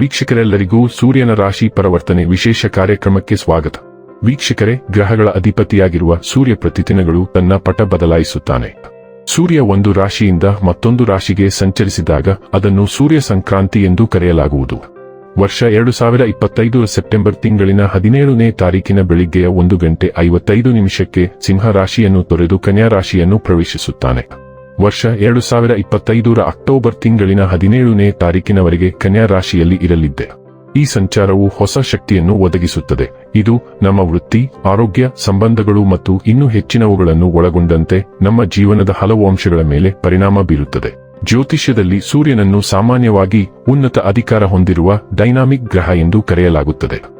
ವೀಕ್ಷಕರೆಲ್ಲರಿಗೂ ಸೂರ್ಯನ ರಾಶಿ ಪರಿವರ್ತನೆ ವಿಶೇಷ ಕಾರ್ಯಕ್ರಮಕ್ಕೆ ಸ್ವಾಗತ. ವೀಕ್ಷಕರೇ, ಗ್ರಹಗಳ ಅಧಿಪತಿಯಾಗಿರುವ ಸೂರ್ಯ ಪ್ರತಿದಿನಗಳು ತನ್ನ ಪಟ ಬದಲಾಯಿಸುತ್ತಾನೆ. ಸೂರ್ಯ ಒಂದು ರಾಶಿಯಿಂದ ಮತ್ತೊಂದು ರಾಶಿಗೆ ಸಂಚರಿಸಿದಾಗ ಅದನ್ನು ಸೂರ್ಯ ಸಂಕ್ರಾಂತಿ ಎಂದು ಕರೆಯಲಾಗುವುದು. ವರ್ಷ ಎರಡು ಸಾವಿರ ಇಪ್ಪತ್ತೈದು ಸೆಪ್ಟೆಂಬರ್ ತಿಂಗಳಿನ ಹದಿನೇಳನೇ ತಾರೀಕಿನ ಬೆಳಿಗ್ಗೆಯ ಒಂದು ಗಂಟೆ ಐವತ್ತೈದು ನಿಮಿಷಕ್ಕೆ ಸಿಂಹ ರಾಶಿಯನ್ನು ತೊರೆದು ಕನ್ಯಾ ರಾಶಿಯನ್ನು ಪ್ರವೇಶಿಸುತ್ತಾನೆ. ವರ್ಷ ಎರಡು ಸಾವಿರ ಇಪ್ಪತ್ತೈದರ ಅಕ್ಟೋಬರ್ ತಿಂಗಳಿನ ಹದಿನೇಳನೇ ತಾರೀಕಿನವರೆಗೆ ಕನ್ಯಾ ರಾಶಿಯಲ್ಲಿ ಇರಲಿದ್ದೆ. ಈ ಸಂಚಾರವು ಹೊಸ ಶಕ್ತಿಯನ್ನು ಒದಗಿಸುತ್ತದೆ. ಇದು ನಮ್ಮ ವೃತ್ತಿ, ಆರೋಗ್ಯ, ಸಂಬಂಧಗಳು ಮತ್ತು ಇನ್ನೂ ಹೆಚ್ಚಿನವುಗಳನ್ನು ಒಳಗೊಂಡಂತೆ ನಮ್ಮ ಜೀವನದ ಹಲವು ಅಂಶಗಳ ಮೇಲೆ ಪರಿಣಾಮ ಬೀರುತ್ತದೆ. ಜ್ಯೋತಿಷ್ಯದಲ್ಲಿ ಸೂರ್ಯನನ್ನು ಸಾಮಾನ್ಯವಾಗಿ ಉನ್ನತ ಅಧಿಕಾರ ಹೊಂದಿರುವ ಡೈನಾಮಿಕ್ ಗ್ರಹ ಎಂದು ಕರೆಯಲಾಗುತ್ತದೆ.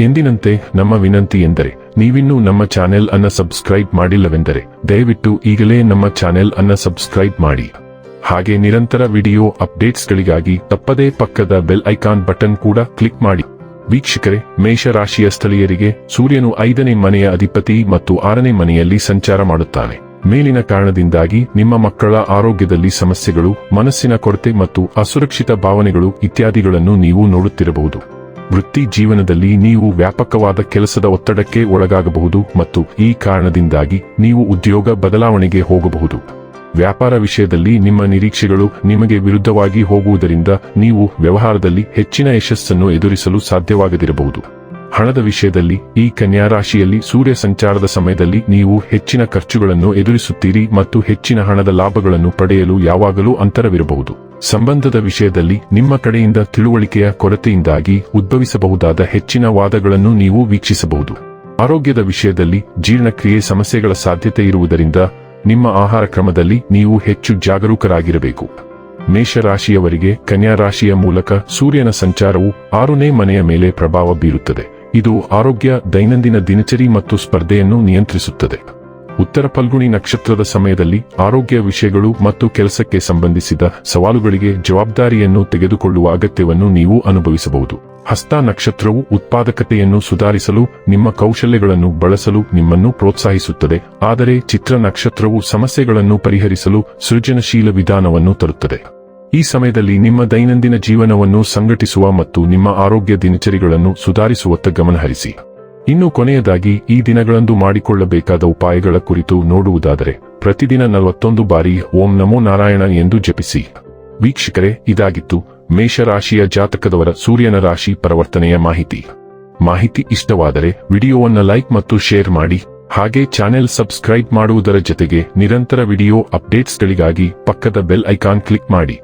ಎಂದಿನಂತೆ ನಮ್ಮ ವಿನಂತಿ ಎಂದರೆ, ನೀವಿನ್ನೂ ನಮ್ಮ ಚಾನೆಲ್ ಅನ್ನ ಸಬ್ಸ್ಕ್ರೈಬ್ ಮಾಡಿಲ್ಲವೆಂದರೆ, ದಯವಿಟ್ಟು ಈಗಲೇ ನಮ್ಮ ಚಾನೆಲ್ ಅನ್ನ ಸಬ್ಸ್ಕ್ರೈಬ್ ಮಾಡಿ. ಹಾಗೆ ನಿರಂತರ ವಿಡಿಯೋ ಅಪ್ಡೇಟ್ಸ್ಗಳಿಗಾಗಿ ತಪ್ಪದೇ ಪಕ್ಕದ ಬೆಲ್ ಐಕಾನ್ ಬಟನ್ ಕೂಡ ಕ್ಲಿಕ್ ಮಾಡಿ. ವೀಕ್ಷಕರೇ, ಮೇಷರಾಶಿಯ ಸ್ಥಳೀಯರಿಗೆ ಸೂರ್ಯನು ಐದನೇ ಮನೆಯ ಅಧಿಪತಿ ಮತ್ತು ಆರನೇ ಮನೆಯಲ್ಲಿ ಸಂಚಾರ ಮಾಡುತ್ತಾನೆ. ಮೇಲಿನ ಕಾರಣದಿಂದಾಗಿ ನಿಮ್ಮ ಮಕ್ಕಳ ಆರೋಗ್ಯದಲ್ಲಿ ಸಮಸ್ಯೆಗಳು, ಮನಸ್ಸಿನ ಕೊರತೆ ಮತ್ತು ಅಸುರಕ್ಷಿತ ಭಾವನೆಗಳು ಇತ್ಯಾದಿಗಳನ್ನು ನೀವು ನೋಡುತ್ತಿರಬಹುದು. ವೃತ್ತಿ ಜೀವನದಲ್ಲಿ ನೀವು ವ್ಯಾಪಕವಾದ ಕೆಲಸದ ಒತ್ತಡಕ್ಕೆ ಒಳಗಾಗಬಹುದು ಮತ್ತು ಈ ಕಾರಣದಿಂದಾಗಿ ನೀವು ಉದ್ಯೋಗ ಬದಲಾವಣೆಗೆ ಹೋಗಬಹುದು. ವ್ಯಾಪಾರ ವಿಷಯದಲ್ಲಿ ನಿಮ್ಮ ನಿರೀಕ್ಷೆಗಳು ನಿಮಗೆ ವಿರುದ್ಧವಾಗಿ ಹೋಗುವುದರಿಂದ ನೀವು ವ್ಯವಹಾರದಲ್ಲಿ ಹೆಚ್ಚಿನ ಯಶಸ್ಸನ್ನು ಎದುರಿಸಲು ಸಾಧ್ಯವಾಗದಿರಬಹುದು. ಹಣದ ವಿಷಯದಲ್ಲಿ ಈ ಕನ್ಯಾ ರಾಶಿಯಲ್ಲಿ ಸೂರ್ಯ ಸಂಚಾರದ ಸಮಯದಲ್ಲಿ ನೀವು ಹೆಚ್ಚಿನ ಖರ್ಚುಗಳನ್ನು ಎದುರಿಸುತ್ತೀರಿ ಮತ್ತು ಹೆಚ್ಚಿನ ಹಣದ ಲಾಭಗಳನ್ನು ಪಡೆಯಲು ಯಾವಾಗಲೂ ಅಂತರವಿರಬಹುದು. ಸಂಬಂಧದ ವಿಷಯದಲ್ಲಿ ನಿಮ್ಮ ಕಡೆಯಿಂದ ತಿಳುವಳಿಕೆಯ ಕೊರತೆಯಿಂದಾಗಿ ಉದ್ಭವಿಸಬಹುದಾದ ಹೆಚ್ಚಿನ ವಾದಗಳನ್ನು ನೀವು ವೀಕ್ಷಿಸಬಹುದು. ಆರೋಗ್ಯದ ವಿಷಯದಲ್ಲಿ ಜೀರ್ಣಕ್ರಿಯೆ ಸಮಸ್ಯೆಗಳ ಸಾಧ್ಯತೆ ಇರುವುದರಿಂದ ನಿಮ್ಮ ಆಹಾರ ಕ್ರಮದಲ್ಲಿ ನೀವು ಹೆಚ್ಚು ಜಾಗರೂಕರಾಗಿರಬೇಕು. ಮೇಷರಾಶಿಯವರಿಗೆ ಕನ್ಯಾ ರಾಶಿಯ ಮೂಲಕ ಸೂರ್ಯನ ಸಂಚಾರವು ಆರನೇ ಮನೆಯ ಮೇಲೆ ಪ್ರಭಾವ ಬೀರುತ್ತದೆ. ಇದು ಆರೋಗ್ಯ, ದೈನಂದಿನ ದಿನಚರಿ ಮತ್ತು ಸ್ಪರ್ಧೆಯನ್ನು ನಿಯಂತ್ರಿಸುತ್ತದೆ. ಉತ್ತರ ಫಲ್ಗುಣಿ ನಕ್ಷತ್ರದ ಸಮಯದಲ್ಲಿ ಆರೋಗ್ಯ ವಿಷಯಗಳು ಮತ್ತು ಕೆಲಸಕ್ಕೆ ಸಂಬಂಧಿಸಿದ ಸವಾಲುಗಳಿಗೆ ಜವಾಬ್ದಾರಿಯನ್ನು ತೆಗೆದುಕೊಳ್ಳುವ ಅಗತ್ಯವನ್ನು ನೀವು ಅನುಭವಿಸಬಹುದು. ಹಸ್ತ ನಕ್ಷತ್ರವು ಉತ್ಪಾದಕತೆಯನ್ನು ಸುಧಾರಿಸಲು, ನಿಮ್ಮ ಕೌಶಲ್ಯಗಳನ್ನು ಬಳಸಲು ನಿಮ್ಮನ್ನು ಪ್ರೋತ್ಸಾಹಿಸುತ್ತದೆ, ಆದರೆ ಚಿತ್ರ ನಕ್ಷತ್ರವು ಸಮಸ್ಯೆಗಳನ್ನು ಪರಿಹರಿಸಲು ಸೃಜನಶೀಲ ವಿಧಾನವನ್ನು ತರುತ್ತದೆ. ಈ ಸಮಯದಲ್ಲಿ ನಿಮ್ಮ ದೈನಂದಿನ ಜೀವನವನ್ನು ಸಂಘಟಿಸುವ ಮತ್ತು ನಿಮ್ಮ ಆರೋಗ್ಯ ದಿನಚರಿಗಳನ್ನು ಸುಧಾರಿಸುವತ್ತ ಗಮನಹರಿಸಿ. ಇನ್ನು ಕೊನೆಯದಾಗಿ, ಈ ದಿನಗಳಂದು ಮಾಡಿಕೊಳ್ಳಬೇಕಾದ ಉಪಾಯಗಳ ಕುರಿತು ನೋಡುವುದಾದರೆ, ಪ್ರತಿದಿನ ನಲವತ್ತೊಂದು ಬಾರಿ ಓಂ ನಮೋ ನಾರಾಯಣ ಎಂದು ಜಪಿಸಿ. ವೀಕ್ಷಕರೇ, ಇದಾಗಿತ್ತು ಮೇಷರಾಶಿಯ ಜಾತಕದವರ ಸೂರ್ಯನ ರಾಶಿ ಪರಿವರ್ತನೆಯ ಮಾಹಿತಿ. ಮಾಹಿತಿ ಇಷ್ಟವಾದರೆ ವಿಡಿಯೋವನ್ನು ಲೈಕ್ ಮತ್ತು ಶೇರ್ ಮಾಡಿ, ಹಾಗೆ ಚಾನೆಲ್ ಸಬ್ಸ್ಕ್ರೈಬ್ ಮಾಡುವುದರ ಜೊತೆಗೆ ನಿರಂತರ ವಿಡಿಯೋ ಅಪ್ಡೇಟ್ಸ್ಗಳಿಗಾಗಿ ಪಕ್ಕದ ಬೆಲ್ ಐಕಾನ್ ಕ್ಲಿಕ್ ಮಾಡಿ.